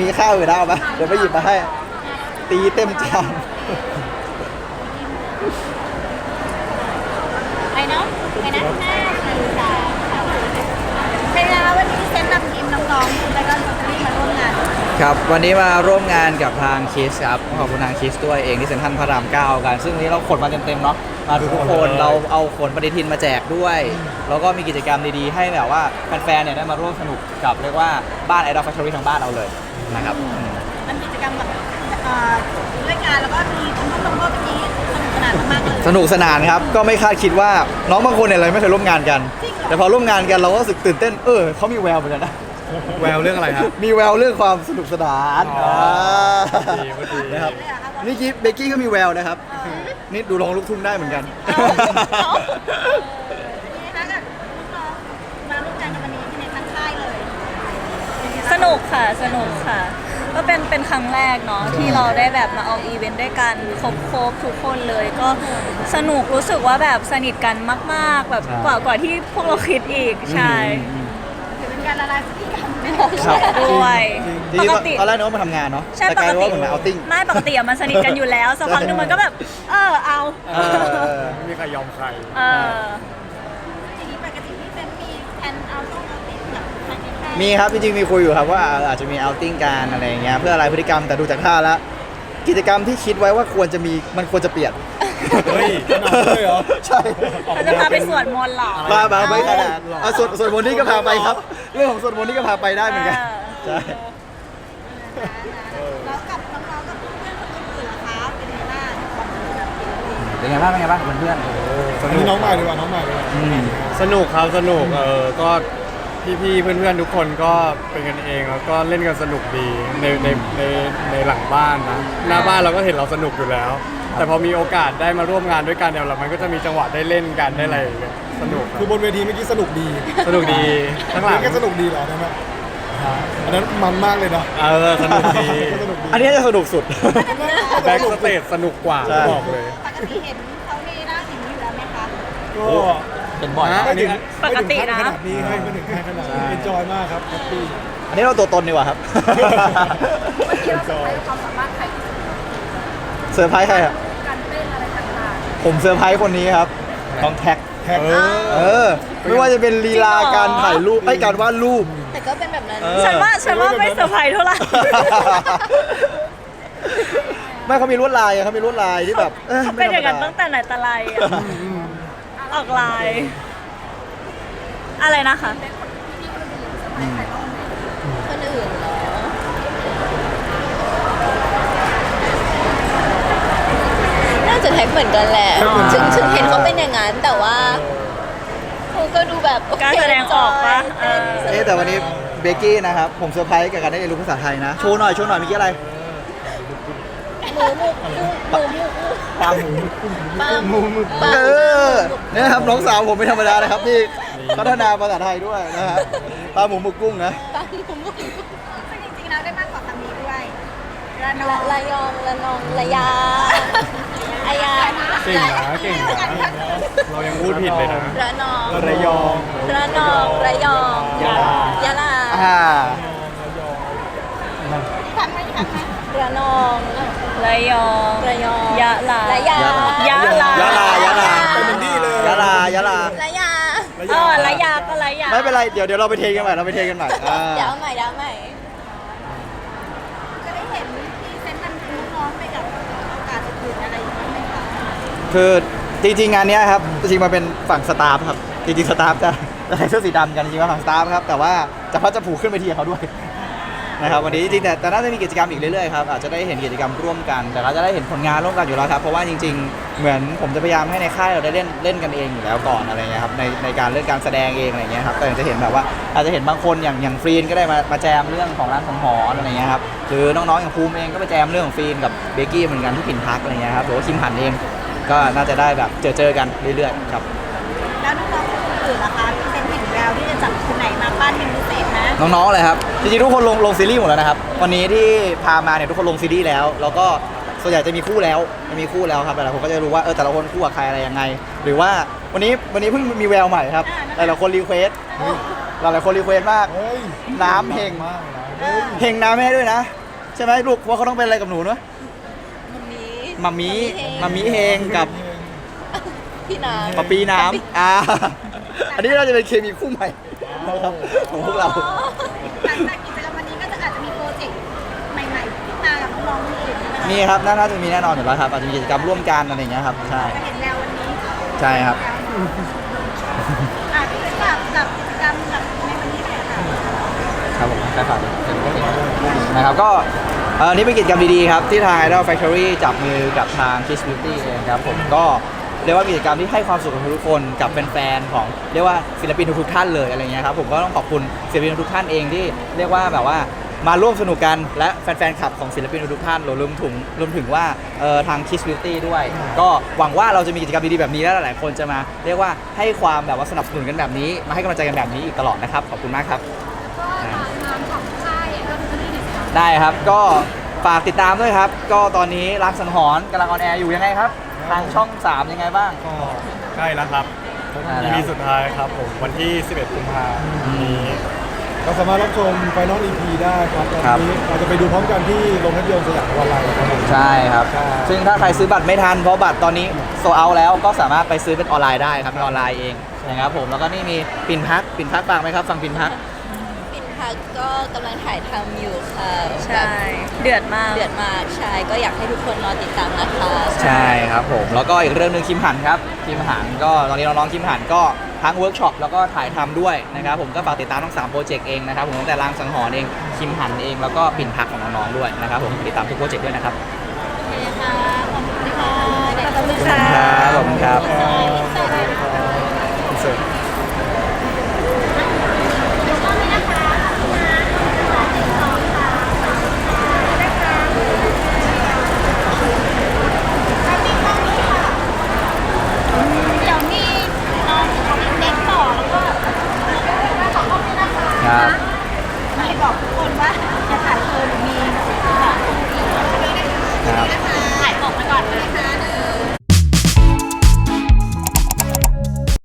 มีข้าวอยู่แล้วเอาปะเดี๋ยวไปหยิบมาให้ ตีเต็มจานไปเนาะไปนะห้าสี่สามสองเป็นไงคะวันนี้เซ็นนำทีมน้องๆแล้วก็ลอตเตอรี่มาร่วมงานครับ วันนี้มาร่วมงานกับทางคิสครับขอบคุณทางคิสด้วยเองที่เซ็นทรัลพระรามเก้ากัน ซึ่งวันนี้เราขนมาเต็มๆเนาะมาทุกๆคนเราเอาขนปฏิทินมาแจกด้วย แล้วก็มีกิจกรรมดีๆ ให้แบบว่าแฟนๆเนี่ยได้มาร่วมสนุกกับเรียกว่าบ้านไอดอลแฟคทอรี่ทางบ้านเราเลย นะครับอืมมันกิจกรรมแบบเอ่อด้วยกันแล้วก็มีทั้งน้องๆก็วันนี้สนุกสนานมากๆเลยสนุกสนานครับก็ไม่คาดคิดว่าน้องบางคนเนี่ยเราไม่เคยร่วมงานกันจริงเหรอแต่พอร่วมงานกันเราก็รู้สึกตื่นเต้นเออเขามีแววเหมือนกันนะแววเรื่องอะไรครับมีแววเรื่องความสนุกสนานอ๋ออ่าดีดี นะครับเลยเหรอคะวันนี่กี้เบกกี้ก็มีแววนะครับ นี่ดูร้องลูกทุ่งได้เหมือนกัน เอานี่นะคะกับน้องๆมาร่วมงานกันวันนี้ที่ในทั้งค่ายเลย สนุก ค่ะ สนุกค่ะ ก็เป็นเป็นครั้งแรกเนาะที่เราได้แบบมาเอาอีเวนต์ด้วยกันครบครบทุกคนเลย ก็สนุกรู้สึกว่าแบบสนิทกันมาก ๆ แบบใช่กว่ากว่าที่พวกเราคิดอีกใช่ถือเป็นการละลายพฤติกรรมไหมครับด้วยจริปงกๆติ ตอนแรกนึกว่ามาทำงานเนาะใช่แต่ปกลายกเป็นติว่าเหมือนมาเอาติ้ง ไม่ปกติอะมันสนิทกันอยู่แล้วสักพักหนึงมันก็แบบ เออเอา เออเออไม่มีใครยอมใคร เออ มีครับจริงๆมีคุยอยู่ครับว่าอาจจะมีเอาติ้งการอะไรอย่างเงี้ยเพื่ออะไรพฤติกรรมแต่ดูจากท่าแล้วกิจกรรมที่คิดไว้ว่าควรจะมีมันควรจะเปลี่ยนเฮ้ยขนาดนั้นเลยเหรอ ใช่เขาจะพาไปสวดมนต์เหรอมามาไม่ขนาดอะส่วนส่วนมนต์นี่ก็พาไปครับ เรื่องของส่วนมนต์นี่ก็พาไปได้เหมือนกันเออใช่แล้วกับน้องๆกับเพื่อนๆคนอื่นๆล่ะคะเป็นยังไงบ้างเป็นไงบ้างเป็นไงบ้างเพื่อนอันนี้น้องใหม่ดีกว่าน้องใหม่ดีกว่าๆอืมสนุกครับสนุกเออก็ พี่ๆเพื่อนๆทุกคนก็เป็นกันเองแล้วก็เล่นกันสนุกดีในในในในหลังบ้านนะหน้าบ้านเราก็เห็นเราสนุกอยู่แล้ว แต่พอมีโอกาสได้มาร่วมงานด้วยกันเนี่ยเรามันก็จะมีจังหวะได้เล่นกันได้อะไรอย่างเงี้ยสนุกครับคือบนเวทีเมื่อกี้สนุกดีสนุกดีข้างหลังนี่ก็สนุกดีเหรอนั่นน่ะอันนั้นมันมากเลยนะเออสนุกดีสนุกดีอันนี้จะสนุกสุดแบ็กสเตจสนุกกว่าใช่บอกเลยปกติเห็นเขาในหน้าอย่างนี้อยู่แล้วไหมคะก็ เป็นบ่อยฮะไม่ถึงปกตินะ ไม่ถึงขั้ขนาดนี้ให้ไม่ถึงขั้นขนาดนี้เอนจอยมากครับแฮปปี้ อันนี้เราตัวตนดีกว่าครับ เมื่อกี้เราใช้ความสามารถใครที่สุดเซอร์ไพรส์ใครครับการเต้นอะไรต่างผมเซอร์ไพรส์คนนี้ครับน้องแท็ก แท็ก เออเออไม่ว่าจะเป็นลีลาจริงเหรอการถ่ายรูปไอ้ยการวาดรูป แต่ก็เป็นแบบนั้น เออ ฉันว่าฉันว่าไม่เซอร์ไพรส์เท่าไหร่ ไม่เขามีลวดลายอะเขามีลวดลายที่แบบอ้ยเขาไม่เป็นอย่างนั้นธรรมดตั้งแต่ไหนแต่ไรอะ อ อกลายอะไรนะคะ คนอื่นเหรอน่าจะแท็กเหมือนกันแหละถึงถึงเห็นเขาเป็นอย่างนั้น แต่ว่าเขาก็ดูแบบโอเคการแสดงออกปะเออเอ๊ะแต่วันนี้เบกกี้นะครับ ผมเซอร์ไพรส์กับการได้เรียนรู้ภาษาไทยนะ โชว์หน่อย โชว์หน่อยเมื่อกี้อะไรหมูหมูหมูหมู ปลาหมูปลาหมูปลาเออเนี่ยครับน้องสาวผมไม่ธรรมดานะครับที่พัฒนาภาษาไทยด้วยนะฮะปลาหมูหมึกกุ้งนะปลาหมูหมูซึ่งจริงๆแล้วได้มากกว่าคำนี้ด้วยระนองระยองระนองระยาอายาเก่งนะเก่งนะเรายังพูดผิดเลยนะระนองระยองระนองระยองยะลาอ่าทำไหมทำไหมระนอง ระยองระยองยะลาระยายะลายะลายะลาเป็นเหมือนที่เลยยะลายะลาระยาเออระยาก็ระยาไม่เป็นไรเดี๋ยวเดี๋ยวเราไปเทกันใหม่เราไปเทกันใหม่อ่าเดี๋ยวเอาใหม่เดี๋ยวเอาใหม่จะได้เห็นที่เซนต์มันน้องๆไปกับโอกาสอื่นๆอะไรอย่างเงี้ยไหมคะคือจริงๆงานเนี้ยครับจริงๆมาเป็นฝั่งสตาฟครับจริงๆสตาฟจะจะใส่เสื้อสีดำกันจริงๆมาฝั่งสตาฟครับแต่ว่าจะพัดจะผูกขึ้นไปทีกับเขาด้วย นะครับวันนี้จริงๆแต่แต่น่าจะมีกิจกรรมอีกเรื่อยๆครับอาจจะได้เห็นกิจกรรมร่วมกัน แต่เราจะได้เห็นผลงานร่วมกันอยู่แล้วครับเพราะว่าจริง ๆ เหมือนผมจะพยายามให้ในค่ายเราได้เล่นเล่นกันเองอยู่แล้วก่อนอะไรเงี้ยครับในในการเล่นการแสดงเองอะไรเงี้ยครับแต่จะเห็นแบบว่าอาจจะเห็นบางคนอย่างอย่างฟรีนก็ได้มามาแจมเรื่องของร้านของหออะไรเงี้ยครับหรือน้องๆอย่างภูมิเองก็ไปแจมเรื่องของฟรีนกับเบกกี้เหมือนกันที่ผินพักอะไรเงี้ยครับหรือว่าคิมหันเองก็น่าจะได้แบบเจอเจอกันเรื่อยๆครับแล้วน้องๆคนอื่นล่ะคะพี่เซนเห็นแววที่จะจับคนไหน มาปั้นเป็นพิเศษนะน้องๆเลยครับ จริงๆทุกคนลงลงซีรีส์หมดแล้วนะครับ วันนี้ที่พามาเนี่ยทุกคนลงซีรีส์แล้ว แล้วก็ส่วนใหญ่จะมีคู่แล้วจะมีคู่แล้วครับหลายๆคนก็จะรู้ว่าเออแต่ละคนคู่กับใครอะไรยังไง หรือว่าวันนี้วันนี้เพิ่งมีแววใหม่ครับหลายๆคนรีเควสหลายๆคนรีเควสมาก เฮ้ยน้ำเฮงมากเลยนะเฮงน้ำแม่ด้วยนะ ใช่ไหมลูกว่าเขาต้องเป็นอะไรกับหนูเนอะมันมีมัมมี่มัมมี่เฮงกับพี่น้ำปะปีน้ำอ่าอันนี้เราจะเป็นเคมีคู่ใหม่ นะครับของพวกเรา หลังจากกิจกรรมวันนี้ก็จะอาจจะมีโปรเจกต์ใหม่ๆที่มากับน้องๆอื่นใช่ไหมคะมีครับน่าน่าจะมีแน่นอนอยู่แล้วครับอาจจะมีกิจกรรมร่วมกันอะไรอย่างเงี้ยครับใช่จะเห็นแล้ววันนี้ใช่ครับอะกับกับกิจกรรมกับในวันนี้หน่อยค่ะครับผมใช่ครับนะครับก็เอ่อนี่เป็นกิจกรรมดีๆครับ ที่ทาง Idol Factory จับมือกับทาง Kiss Beauty เองครับผมก็ เรียกว่าเป็นกิจกรรมที่ให้ความสุขกับทุกคนกับแฟนๆของเรียกว่าศิลปินทุกๆท่านเลยอะไรเงี้ยครับผมก็ต้องขอบคุณศิลปินทุกท่านเองที่เรียกว่าแบบว่ามาร่วมสนุกกันและแฟนๆคลับของศิลปินทุกท่านรวมถึงรวมถึงว่าทาง Kiss Beauty ด้วย ก็หวังว่าเราจะมีกิจกรรมดีๆแบบนี้และหลายๆคนจะมา เรียกว่าให้ความแบบว่าสนับสนุนกันแบบนี้ มาให้กำลังใจกันแบบนี้อีกตลอดนะครับ ขอบคุณมากครับได้ครับก็ฝากติดตามด้วยครับ ก็ตอนนี้รักสังหรณ์กำลังออนแอร์อยู่ยังไงครับ ทางช่อง 3 ยังไงบ้าง ก็ใกล้แล้วครับอ่า EP สุดท้ายครับผมวันที่ 11กุมภาพันธ์นี้ เราสามารถรับชมไฟนอล EP ได้ครับตอนครับ นี้เราจะไปดูพร้อมกันที่โรงภาพยนตร์สยามออนไลน์ครับผม ใช่ครับ ใช่ ซึ่งถ้าใครซื้อบัตรไม่ทัน เพราะบัตรตอนนี้โซเอาแล้วก็สามารถไปซื้อเป็นออนไลน์ได้ครับเป็นออนไลน์เองนะครับผมแล้วก็นี่มีปิ่นพักปิ่นพักฝากไหมครับฟังปิ่นพักปิ่น พักก็กำลังถ่ายทำอยู่ค่ะใช่ เดือดมากเดือดมากใช่ก็อยากให้ทุกคนรอติดตามนะคะใช่ครับผม แล้วก็อีกเรื่องหนึ่งคิมหันครับคิมหันก็ตอนนี้น้องๆคิมหันก็ทั้งเวิร์กช็อปแล้วก็ถ่ายทำด้วยนะครับ ผมก็ฝากติดตามทั้งสามโปรเจกต์เองนะครับผมตั้งแต่รางสังหรณ์เองคิมหันเองแล้วก็ปิ่นพักของน้องๆด้วยนะครับผมติดตามทุกโปรเจกต์ด้วยนะครับ โอเคค่ะขอบคุณค่ะขอบคุณค่ะครับ ขอบคุณครับ เสร็จ เดี๋ยวมีน้องเด็กต่อแล้วก็ ครับ